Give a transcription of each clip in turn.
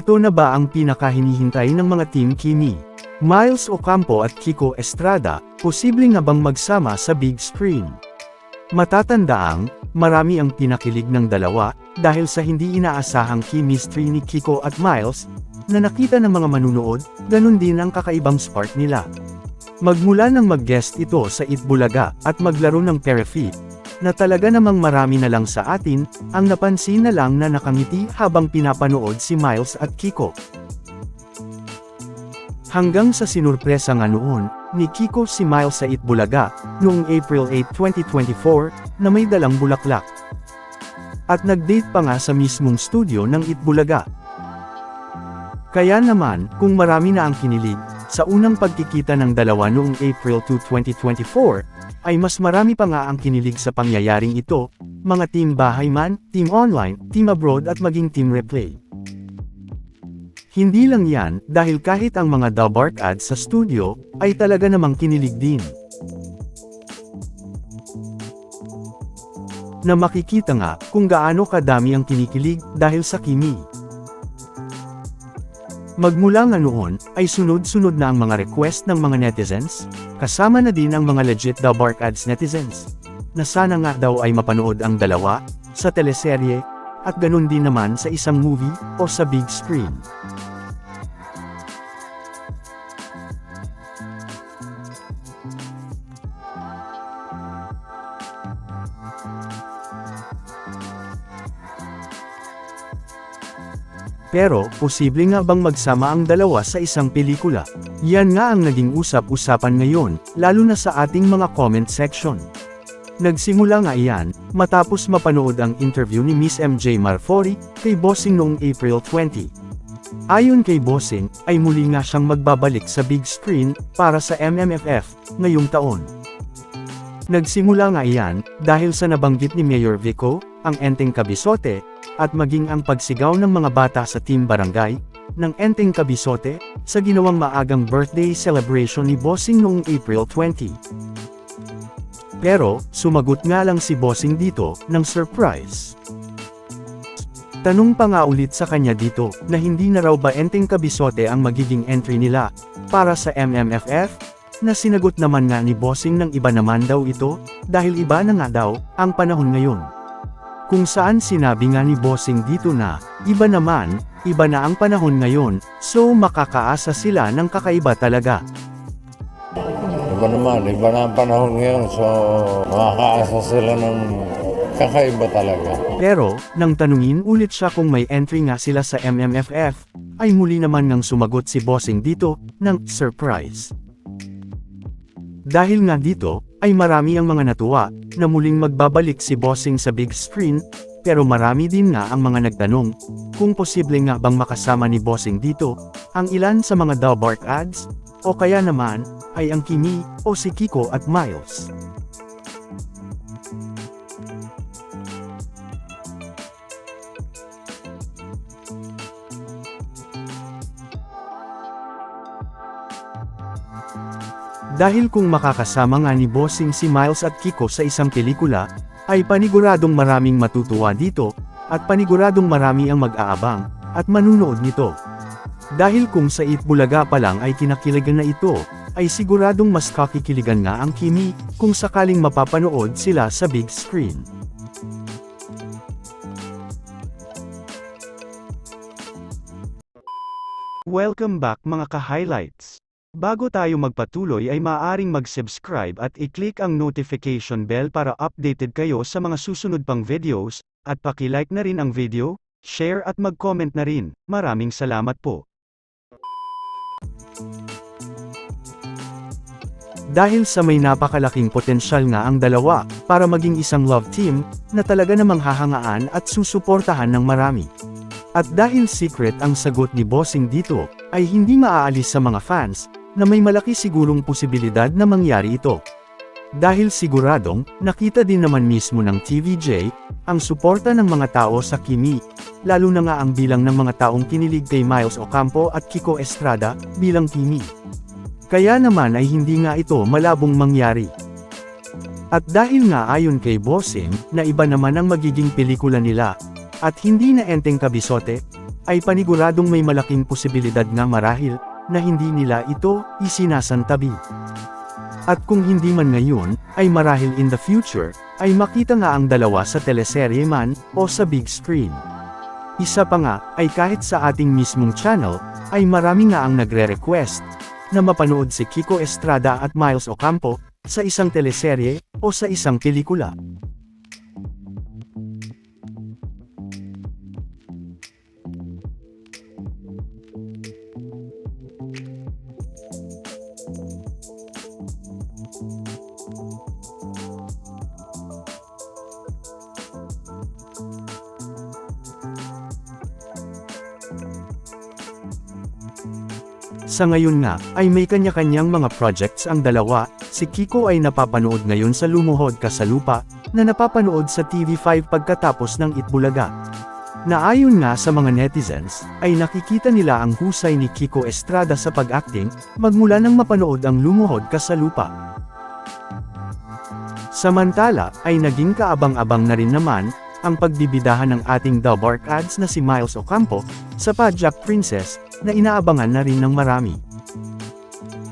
Ito na ba ang pinakahinihintay ng mga Team Kimi? Miles Ocampo at Kiko Estrada, posible nga bang magsama sa big screen? Matatandaang, marami ang pinakilig ng dalawa, dahil sa hindi inaasahang chemistry ni Kiko at Miles, na nakita ng mga manunood, ganun din ang kakaibang spark nila. Magmula nang mag-guest ito sa Itbulaga at maglaro ng Perefi, na talaga namang marami na lang sa atin, ang napansin na lang na nakangiti habang pinapanood si Miles at Kiko. Hanggang sa sinurpresa nga noon, ni Kiko si Miles sa Itbulaga, noong April 8, 2024, na may dalang bulaklak. At nag-date pa nga sa mismong studio ng Itbulaga. Kaya naman, kung marami na ang kinilig, sa unang pagkikita ng dalawa noong April 2, 2024, ay mas marami pa nga ang kinilig sa pangyayaring ito, mga team bahay man, team online, team abroad at maging team replay. Hindi lang yan, dahil kahit ang mga Dabark ads sa studio, ay talaga namang kinilig din. Na makikita nga, kung gaano kadami ang kinikilig, dahil sa kimi. Magmula nga noon, ay sunod-sunod na ang mga request ng mga netizens, kasama na din ang mga legit Dabark ads netizens. Na sana nga daw ay mapanood ang dalawa, sa teleserye, at ganun din naman sa isang movie, o sa big screen. Pero, posible nga bang magsama ang dalawa sa isang pelikula? Yan nga ang naging usap-usapan ngayon, lalo na sa ating mga comment section. Nagsimula nga iyan, matapos mapanood ang interview ni Miss MJ Marfori, kay Bossing noong April 20. Ayon kay Bossing, ay muli nga siyang magbabalik sa big screen, para sa MMFF, ngayong taon. Nagsimula nga iyan, dahil sa nabanggit ni Mayor Vico, ang Enteng Kabisote, at maging ang pagsigaw ng mga bata sa Team Barangay, ng Enteng Kabisote, sa ginawang maagang birthday celebration ni Bossing noong April 20. Pero, sumagot nga lang si Bossing dito, ng surprise. Tanong pa nga ulit sa kanya dito, na hindi na raw ba Enteng Kabisote ang magiging entry nila, para sa MMFF, na sinagot naman nga ni Bossing ng iba naman daw ito, dahil iba na nga daw, ang panahon ngayon. Kung saan sinabi nga ni Bossing dito na, iba naman, iba na ang panahon ngayon, so makakaasa sila ng kakaiba talaga. Iba naman, iba na ang panahon ngayon, so makakaasa sila ng kakaiba talaga. Pero, nang tanungin ulit siya kung may entry nga sila sa MMFF, ay muli naman ngang sumagot si Bossing dito, ng surprise. Dahil nga dito, ay marami ang mga natuwa, na muling magbabalik si Bossing sa big screen, pero marami din nga ang mga nagtanong, kung posible nga bang makasama ni Bossing dito, ang ilan sa mga Dalbark ads, o kaya naman, ay ang Kimi, o si Kiko at Miles. Dahil kung makakasama nga ni Bossing si Miles at Kiko sa isang pelikula, ay paniguradong maraming matutuwa dito, at paniguradong marami ang mag-aabang, at manunood nito. Dahil kung sa Itbulaga pa lang ay kinakiligan na ito, ay siguradong mas kakikiligan nga ang Kimi, kung sakaling mapapanood sila sa big screen. Welcome back mga ka-highlights! Bago tayo magpatuloy ay maaaring mag-subscribe at i-click ang notification bell para updated kayo sa mga susunod pang videos, at paki-like na rin ang video, share at mag-comment na rin. Maraming salamat po. Dahil sa may napakalaking potensyal nga ang dalawa, para maging isang love team, na talaga namang hahangaan at susuportahan ng marami. At dahil secret ang sagot ni Bossing dito, ay hindi maaalis sa mga fans, na may malaki sigurong posibilidad na mangyari ito. Dahil siguradong, nakita din naman mismo ng TVJ, ang suporta ng mga tao sa Kimi, lalo na nga ang bilang ng mga taong kinilig kay Miles Ocampo at Kiko Estrada, bilang Kimi. Kaya naman ay hindi nga ito malabong mangyari. At dahil nga ayon kay Bossing, na iba naman ang magiging pelikula nila, at hindi na enteng kabisote, ay paniguradong may malaking posibilidad nga marahil, na hindi nila ito isinasantabi. At kung hindi man ngayon, ay marahil in the future, ay makita nga ang dalawa sa teleserye man, o sa big screen. Isa pa nga, ay kahit sa ating mismong channel, ay marami nga ang nagre-request, na mapanood si Kiko Estrada at Miles Ocampo, sa isang teleserye, o sa isang pelikula. Sa ngayon nga, ay may kanya-kanyang mga projects ang dalawa, si Kiko ay napapanood ngayon sa Lumuhod Ka sa Lupa, na napapanood sa TV5 pagkatapos ng Itbulaga. Naayon nga sa mga netizens, ay nakikita nila ang husay ni Kiko Estrada sa pag-acting, magmula nang mapanood ang Lumuhod Ka sa Lupa. Samantala, ay naging kaabang-abang na rin naman, ang pagbibidahan ng ating The Bark Ads na si Miles Ocampo, sa Pajak Princess, na inaabangan na rin ng marami.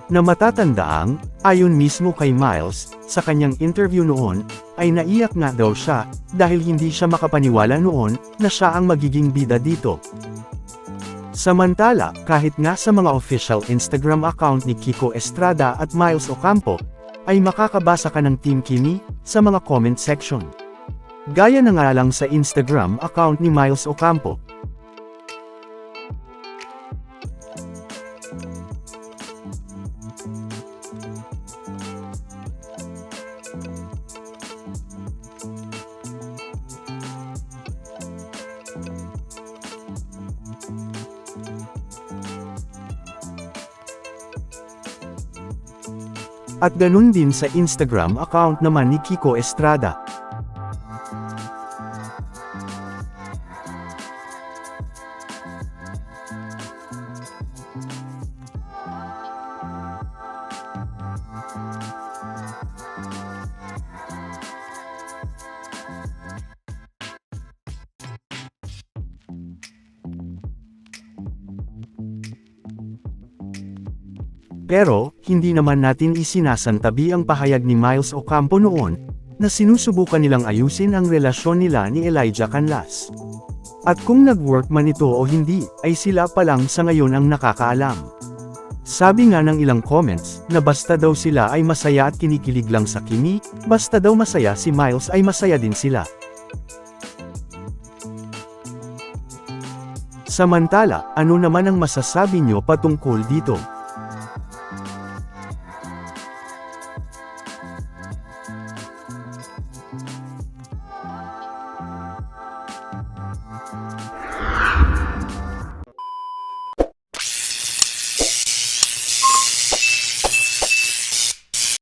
Na matatandaang, ayon mismo kay Miles, sa kanyang interview noon, ay naiyak nga daw siya, dahil hindi siya makapaniwala noon, na siya ang magiging bida dito. Samantala, kahit nga sa mga official Instagram account ni Kiko Estrada at Miles Ocampo, ay makakabasa ka ng Team Kimi, sa mga comment section. Gaya na nga lang sa Instagram account ni Miles Ocampo. At ganun din sa Instagram account naman ni Kiko Estrada. Pero, hindi naman natin isinasantabi ang pahayag ni Miles Ocampo noon, na sinusubukan nilang ayusin ang relasyon nila ni Elijah Canlas. At kung nag-work man ito o hindi, ay sila pa lang sa ngayon ang nakakaalam. Sabi nga ng ilang comments, na basta daw sila ay masaya at kinikilig lang sa Kimi, basta daw masaya si Miles ay masaya din sila. Samantala, ano naman ang masasabi nyo patungkol dito?